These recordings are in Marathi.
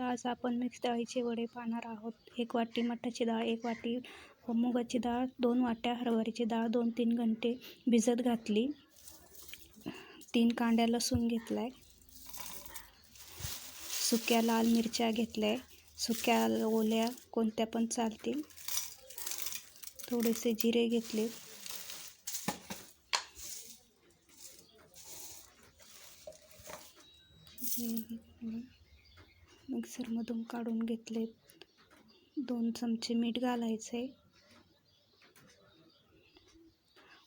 तर आज आपण मिक्स डाळीचे वडे पाहणार आहोत. एक वाटी मठाची डाळ एक वाटी मुगाची डाळ दोन वाट्या हरभऱ्याची डाळ दोन तीन घंटे भिजत घातली. तीन कांड्या लसूण घेतला आहे सुक्या लाल मिरच्या घेतल्या. आहे सुक्या ओल्या कोणत्या पण चालतील. थोडेसे जिरे घेतले. मिक्सरमधून काढून घेतले. दोन चमचे मीठ घालायचे.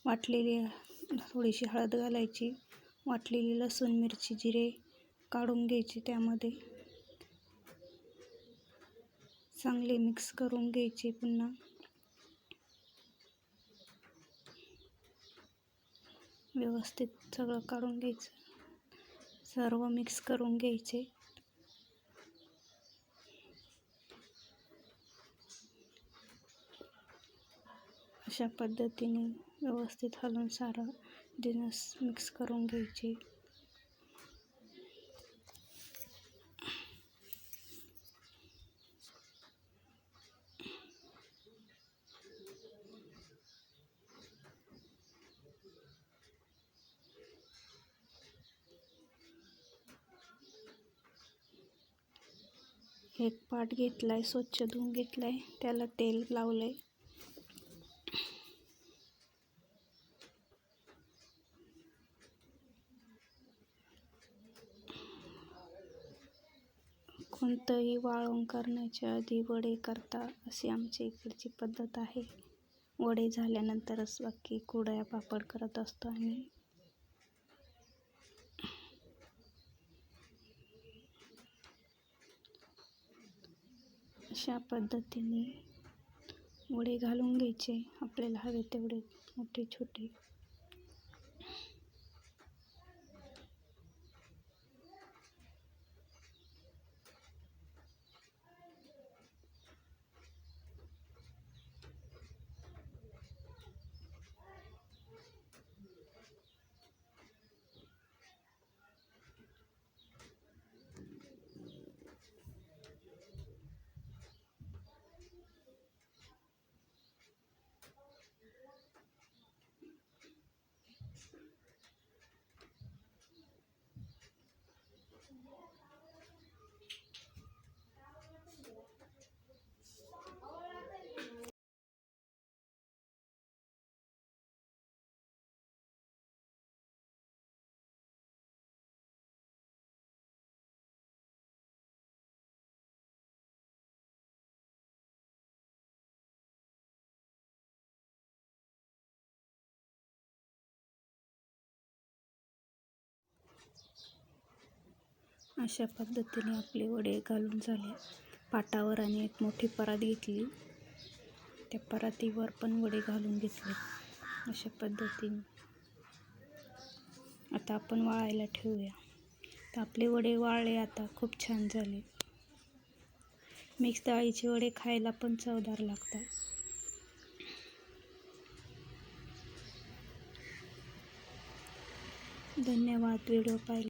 वाटलेली थोडीशी हळद घालायची. वाटलेली लसूण मिरची जिरे काढून घ्यायची त्यामध्ये. चांगले मिक्स करून घ्यायचे पुन्हा. व्यवस्थित सगळं काढून घ्यायचं. सर्व मिक्स करून घ्यायचे. अशा पद्धतीने व्यवस्थित हलवून सारं जिनस मिक्स करून घ्यायचे. एक पाट घेतलाय स्वच्छ धुवून घेतलाय त्याला तेल लावलंय. कोणतंही वाळवण करण्याच्या आधी वडे करता अशी आमच्या इकडची पद्धत आहे. वडे झाल्यानंतरच बाकी कुड्या पापड करत असतो आम्ही. अशा पद्धतीने वडे घालून घ्यायचे. आपल्याला हवे तेवढे मोठे छोटे अशा पद्धतीने आपले वडे घालून झाले. पाटावर आणि एक मोठी परात घेतली. त्या परातीवर पण वडे घालून घेतले. अशा पद्धतीने. आता आपण वाळायला ठेवूया. तर आपले वडे वाळले आता खूप छान झाले. मिक्स डाळीचे वडे खायला पण चवदार लागतात. धन्यवाद व्हिडिओ पाहिला